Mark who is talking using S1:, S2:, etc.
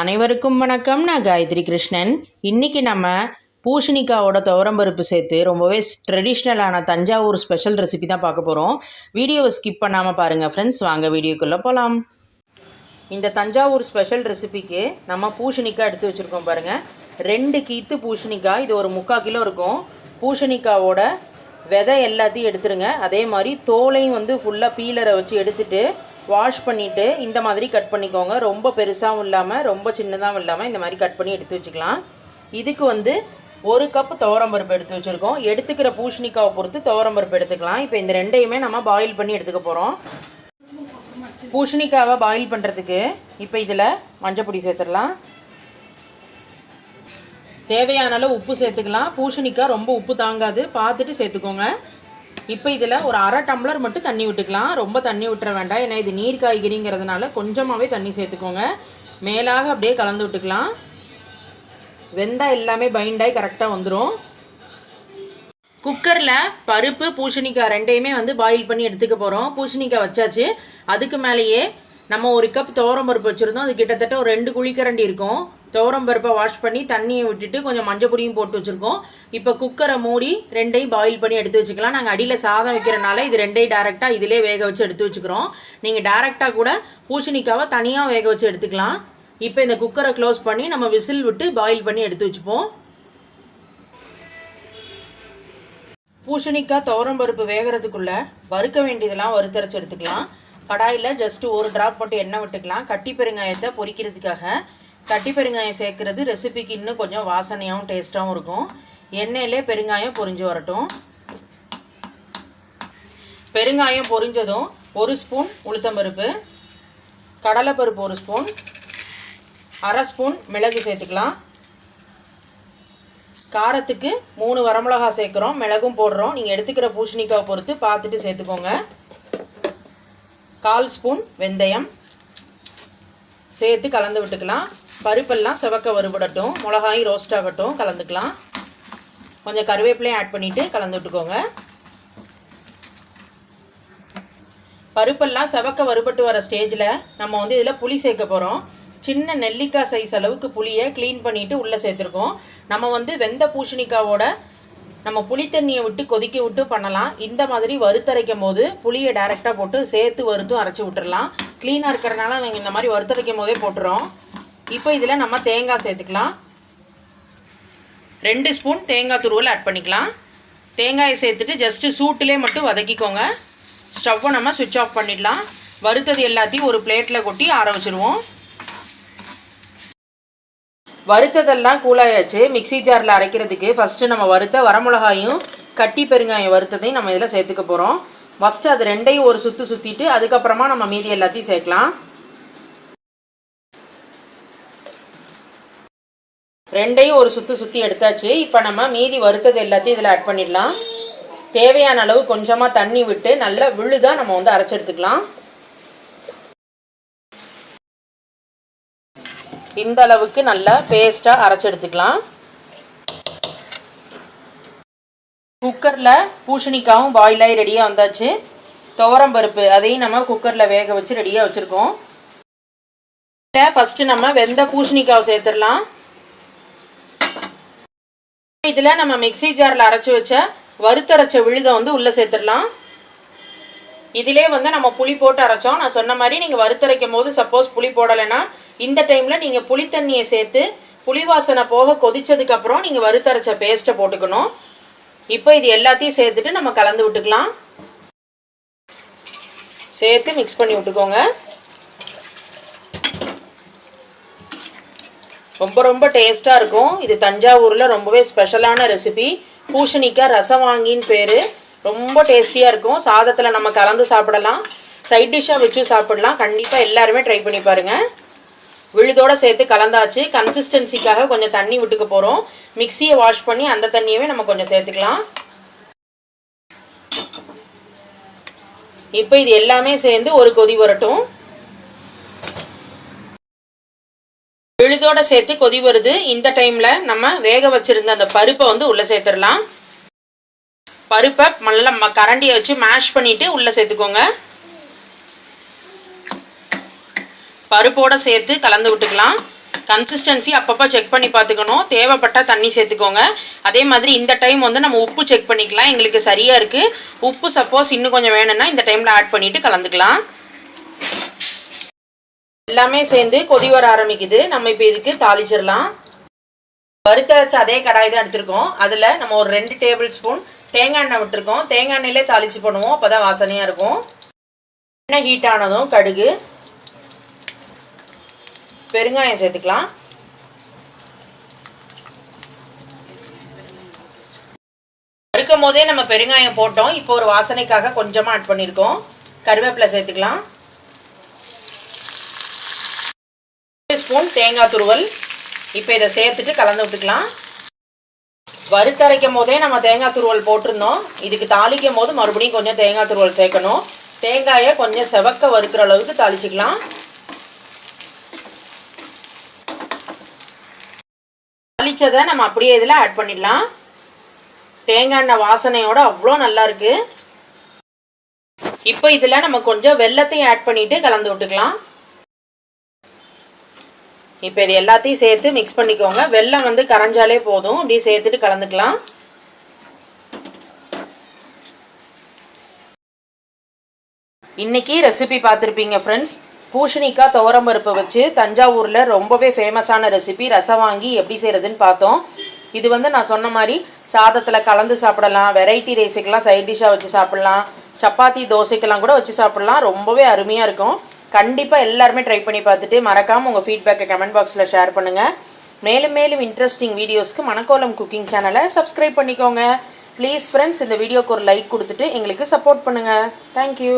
S1: அனைவருக்கும் வணக்கம். நான் காயத்ரி கிருஷ்ணன். இன்றைக்கி நம்ம பூஷணிக்காவோட துவரம்பருப்பு சேர்த்து ரொம்பவே ட்ரெடிஷ்னலான தஞ்சாவூர் ஸ்பெஷல் ரெசிபி தான் பார்க்க போகிறோம் வீடியோவை ஸ்கிப் பண்ணாமல் பாருங்கள் ஃப்ரெண்ட்ஸ் வாங்க வீடியோக்குள்ளே போகலாம் இந்த தஞ்சாவூர் ஸ்பெஷல் ரெசிபிக்கு நம்ம பூஷணிக்காய் எடுத்து வச்சுருக்கோம் பாருங்கள் ரெண்டு கீத்து பூஷணிக்காய் இது ஒரு முக்கால் கிலோ இருக்கும். பூஷணிக்காவோட விதை எல்லாத்தையும் எடுத்துருங்க. அதே மாதிரி தோலையும் வந்து ஃபுல்லாக பீலரை வச்சு எடுத்துகிட்டு வாஷ் பண்ணிவிட்டு இந்த மாதிரி கட் பண்ணிக்கோங்க. ரொம்ப பெருசாகவும் இல்லாமல் ரொம்ப சின்னதாகவும் இல்லாமல் இந்த மாதிரி கட் பண்ணி எடுத்து வச்சுக்கலாம். இதுக்கு வந்து ஒரு கப் துவரம்பருப்பு எடுத்து வச்சுருக்கோம். எடுத்துக்கிற பூஷணிக்காவை பொறுத்து துவரம்பருப்பு எடுத்துக்கலாம். இப்போ இந்த ரெண்டையுமே நம்ம பாயில் பண்ணி எடுத்துக்க போகிறோம் பூசணிக்காவை பாயில் பண்ணுறதுக்கு இப்போ இதில் மஞ்சப்பொடி சேர்த்துடலாம். தேவையான அளவு உப்பு சேர்த்துக்கலாம். பூஷணிக்காய் ரொம்ப உப்பு தாங்காது. பார்த்துட்டு சேர்த்துக்கோங்க. இப்போ இதில் ஒரு அரை டம்ளர் மட்டும் தண்ணி விட்டுக்கலாம் ரொம்ப தண்ணி விட்டுற வேண்டாம். ஏன்னா இது நீர் காய்கறிங்கிறதுனால கொஞ்சமாகவே தண்ணி சேர்த்துக்கோங்க. மேலாக அப்படியே கலந்து விட்டுக்கலாம். வெந்தால் எல்லாமே பைண்டாகி கரெக்டாக வந்துடும் குக்கரில் பருப்பு பூசணிக்காய் ரெண்டையுமே வந்து பாயில் பண்ணி எடுத்துக்க போகிறோம் பூசணிக்காய் வச்சாச்சு. அதுக்கு மேலேயே நம்ம ஒரு கப் துவரம் பருப்பு வச்சுருந்தோம். அது கிட்டத்தட்ட ஒரு ரெண்டு குழிக்கரண்டி இருக்கும். துவரம் பருப்பை வாஷ் பண்ணி தண்ணியை விட்டுட்டு கொஞ்சம் மஞ்சள் பொடியும் போட்டு வச்சுருக்கோம். இப்போ குக்கரை மூடி ரெண்டையும் பாயில் பண்ணி எடுத்து வச்சுக்கலாம். நாங்கள் அடியில் சாதம் வைக்கிறனால இது ரெண்டையும் டேரெக்டாக இதிலே வேக வச்சு எடுத்து வச்சுக்கிறோம். நீங்கள் டேரெக்டாக கூட பூசணிக்காவை தனியாக வேக வச்சு எடுத்துக்கலாம். இப்போ இந்த குக்கரை க்ளோஸ் பண்ணி நம்ம விசில் விட்டு பாயில் பண்ணி எடுத்து வச்சுப்போம். பூசணிக்காய் துவரம் பருப்பு வேகிறதுக்குள்ளே வறுக்க வேண்டியதெல்லாம் வறுத்தரைச்சி எடுத்துக்கலாம். கடாயில் ஜஸ்ட்டு ஒரு ட்ராப் மட்டும் எண்ணெய் விட்டுக்கலாம். கட்டி பெருங்காயத்தை பொரிக்கிறதுக்காக கட்டி பெருங்காயம் சேர்க்குறது ரெசிபிக்கு இன்னும் கொஞ்சம் வாசனையாகவும் டேஸ்ட்டாகவும் இருக்கும். எண்ணெயிலே பெருங்காயம் பொரிஞ்சு வரட்டும். பெருங்காயம் பொரிஞ்சதும் ஒரு ஸ்பூன் உளுத்தம்பருப்பு கடலைப்பருப்பு ஒரு ஸ்பூன் அரை ஸ்பூன் மிளகு சேர்த்துக்கலாம். காரத்துக்கு மூணு வரமிளகா சேர்க்குறோம் மிளகும் போடுறோம். நீங்கள் எடுத்துக்கிற பூசணிக்காவை பொறுத்து பார்த்துட்டு சேர்த்துக்கோங்க. கால் ஸ்பூன் வெந்தயம் சேர்த்து கலந்து விட்டுக்கலாம். பருப்பெல்லாம் செவக்க வறுபடட்டும் மிளகாயும் ரோஸ்ட் ஆகட்டும் கலந்துக்கலாம். கொஞ்சம் கருவேப்பிலையும் ஆட் பண்ணிவிட்டு கலந்து விட்டுக்கோங்க. பருப்பெல்லாம் செவக்க வறுபட்டு வர ஸ்டேஜில் நம்ம வந்து இதில் புளி சேர்க்க போகிறோம் சின்ன நெல்லிக்காய் சைஸ் அளவுக்கு புளியை க்ளீன் பண்ணிவிட்டு உள்ளே சேர்த்துருக்கோம். நம்ம வந்து வெந்த பூசணிக்காவோட நம்ம புளி தண்ணியை விட்டு கொதிக்க விட்டு பண்ணலாம். இந்த மாதிரி வறுத்தரைக்கும் போது புளியை டேரெக்டாக போட்டு சேர்த்து வறுத்தும் அரைச்சி விட்டுறலாம். க்ளீனாக இருக்கிறனால நாங்கள் இந்த மாதிரி வறுத்தரைக்கும் போதே போட்டுறோம். இப்போ இதில் நம்ம தேங்காய் சேர்த்துக்கலாம். ரெண்டு ஸ்பூன் தேங்காய் துருவல் ஆட் பண்ணிக்கலாம். தேங்காயை சேர்த்துட்டு ஜஸ்ட்டு சூட்டிலே மட்டும் வதக்கிக்கோங்க. ஸ்டவ்வை நம்ம சுவிட்ச் ஆஃப் பண்ணிடலாம். வறுத்தது எல்லாத்தையும் ஒரு பிளேட்டில் கொட்டி ஆற வச்சுருவோம். வறுத்ததெல்லாம் கூலாயாச்சு மிக்சி ஜாரில் அரைக்கிறதுக்கு ஃபஸ்ட்டு நம்ம வறுத்த வரமிளகாயும் கட்டி பெருங்காயம் வறுத்ததையும் நம்ம இதில் சேர்த்துக்க போகிறோம் ஃபஸ்ட்டு அது ரெண்டையும் ஒரு சுற்று சுற்றிட்டு அதுக்கப்புறமா நம்ம மீதி எல்லாத்தையும் சேர்க்கலாம். ரெண்டையும் ஒரு சுற்றி சுற்றி எடுத்தாச்சு. இப்போ நம்ம மீதி வறுத்தது எல்லாத்தையும் இதில் ஆட் பண்ணிடலாம். தேவையான அளவு கொஞ்சமாக தண்ணி விட்டு நல்லா விழுதாக நம்ம வந்து அரைச்சி எடுத்துக்கலாம். இந்த அளவுக்கு நல்லா பேஸ்ட்டாக அரைச்சி எடுத்துக்கலாம். குக்கரில் பூசணிக்காவும் பாயில் ஆகி ரெடியாக வந்தாச்சு. துவரம் பருப்பு அதையும் நம்ம குக்கரில் வேக வச்சு ரெடியாக வச்சுருக்கோம். ஃபஸ்ட்டு நம்ம வெந்த பூசணிக்காவை சேர்த்துடலாம். இதில் நம்ம மிக்சி ஜாரில் அரைச்சி வச்ச வறுத்தரைச்ச விழுதை வந்து உள்ளே சேர்த்துடலாம். இதிலே வந்து நம்ம புளி போட்டு அரைச்சோம். நான் சொன்ன மாதிரி நீங்கள் வறுத்தரைக்கும் போது சப்போஸ் புளி போடலைன்னா இந்த டைமில் நீங்கள் புளி தண்ணியை சேர்த்து புளி வாசனை போக கொதிச்சதுக்கப்புறம் நீங்கள் வறுத்தரைச்ச பேஸ்ட்டை போட்டுக்கணும். இப்போ இது எல்லாத்தையும் சேர்த்துட்டு நம்ம கலந்து விட்டுக்கலாம். சேர்த்து மிக்ஸ் பண்ணி விட்டுக்கோங்க. ரொம்ப ரொம்ப டேஸ்ட்டாக இருக்கும். இது தஞ்சாவூரில் ரொம்பவே ஸ்பெஷலான ரெசிபி பூசணிக்காய் ரசம் வாங்கின்னு பேர். ரொம்ப டேஸ்டியாக இருக்கும். சாதத்தில் நம்ம கலந்து சாப்பிடலாம். சைட் டிஷ்ஷாக வச்சு சாப்பிடலாம். கண்டிப்பாக எல்லாருமே ட்ரை பண்ணி பாருங்கள் விழுதோடு சேர்த்து கலந்தாச்சு. கன்சிஸ்டன்சிக்காக கொஞ்சம் தண்ணி விட்டுக்க போகிறோம் மிக்சியை வாஷ் பண்ணி அந்த தண்ணியவே நம்ம கொஞ்சம் சேர்த்துக்கலாம். இப்போ இது எல்லாமே சேர்ந்து ஒரு கொதி வரட்டும். விழுதோட சேர்த்து கொதி வருது. இந்த டைமில் நம்ம வேக வச்சுருந்த அந்த பருப்பை வந்து உள்ளே சேர்த்துடலாம். பருப்பை நல்லா ம கரண்டியை வச்சு மேஷ் பண்ணிவிட்டு உள்ளே சேர்த்துக்கோங்க. பருப்போடு சேர்த்து கலந்து விட்டுக்கலாம். கன்சிஸ்டன்சி அப்பப்போ செக் பண்ணி பார்த்துக்கணும். தேவைப்பட்டால் தண்ணி சேர்த்துக்கோங்க. அதே மாதிரி இந்த டைம் வந்து நம்ம உப்பு செக் பண்ணிக்கலாம். எங்களுக்கு சரியாக இருக்குது உப்பு சப்போஸ் இன்னும் கொஞ்சம் வேணும்னா இந்த டைமில் ஆட் பண்ணிவிட்டு கலந்துக்கலாம். எல்லாமே சேர்ந்து கொதி வர ஆரம்பிக்குது. நம்ம இப்போ இதுக்கு தாளிச்சிடலாம். வறுத்த வச்ச அதே கடாய் தான் எடுத்திருக்கோம். அதில் நம்ம ஒரு ரெண்டு டேபிள் ஸ்பூன் தேங்காய் எண்ணெய் விட்டுருக்கோம். தேங்காய் எண்ணெயிலே தாளிச்சு பண்ணுவோம் அப்போ தான் வாசனையாக இருக்கும். எண்ணெய் ஹீட் ஆனதும் கடுகு. பெருங்காயம் சேர்த்துக்கலாம். வறுக்கும் போதே நம்ம பெருங்காயம் போட்டோம். இப்போ ஒரு வாசனைக்காக கொஞ்சமாக ஆட் பண்ணியிருக்கோம் கருவேப்பிலை சேர்த்துக்கலாம். ஸ்பூன் தேங்காய் துருவல். இப்போ இதை சேர்த்துட்டு கலந்து விட்டுக்கலாம். வறுத்தரைக்கும் போதே நம்ம தேங்காய் துருவல் போட்டிருந்தோம். இதுக்கு தாளிக்கும் போது மறுபடியும் கொஞ்சம் தேங்காய் துருவல் சேர்க்கணும். தேங்காயை கொஞ்சம் செவக்க வறுக்கிற அளவுக்கு தாளிச்சிக்கலாம். தாளிச்சதை நம்ம அப்படியே இதில் ஆட் பண்ணிடலாம். தேங்காய் எண்ணெய் வாசனையோட அவ்வளோ நல்லா இருக்கு. இப்போ இதில் நம்ம கொஞ்சம் வெள்ளத்தையும் ஆட் பண்ணிட்டு கலந்து விட்டுக்கலாம். இப்போ இது எல்லாத்தையும் சேர்த்து மிக்ஸ் பண்ணிக்கோங்க. வெள்ளம் வந்து கரைஞ்சாலே போதும். அப்படியே சேர்த்துட்டு கலந்துக்கலாம். இன்றைக்கி ரெசிபி பார்த்துருப்பீங்க ஃப்ரெண்ட்ஸ் பூஷணிக்காய் துவரம்பருப்பை வச்சு தஞ்சாவூரில் ரொம்பவே ஃபேமஸான ரெசிபி ரசம் வாங்கி எப்படி செய்கிறதுன்னு பார்த்தோம். இது வந்து நான் சொன்ன மாதிரி சாதத்தில் கலந்து சாப்பிடலாம். வெரைட்டி ரைஸுக்கெல்லாம் சைட் டிஷ்ஷாக வச்சு சாப்பிட்லாம். சப்பாத்தி தோசைக்கெல்லாம் கூட வச்சு சாப்பிட்லாம். ரொம்பவே அருமையாக இருக்கும். கண்டிப்பாக எல்லாருமே ட்ரை பண்ணி பார்த்துட்டு மறக்காமல் உங்கள் ஃபீட்பேக்கை கமெண்ட் பாக்ஸில் ஷேர் பண்ணுங்கள் மேலும் மேலும் இன்ட்ரெஸ்டிங் வீடியோஸ்க்கு மணக்கோலம் குக்கிங் சேனலை சப்ஸ்கிரைப் பண்ணிக்கோங்க. ப்ளீஸ் ஃப்ரெண்ட்ஸ் இந்த வீடியோக்கு ஒரு லைக் கொடுத்துட்டு எங்களுக்கு சப்போர்ட் பண்ணுங்கள் தேங்க்யூ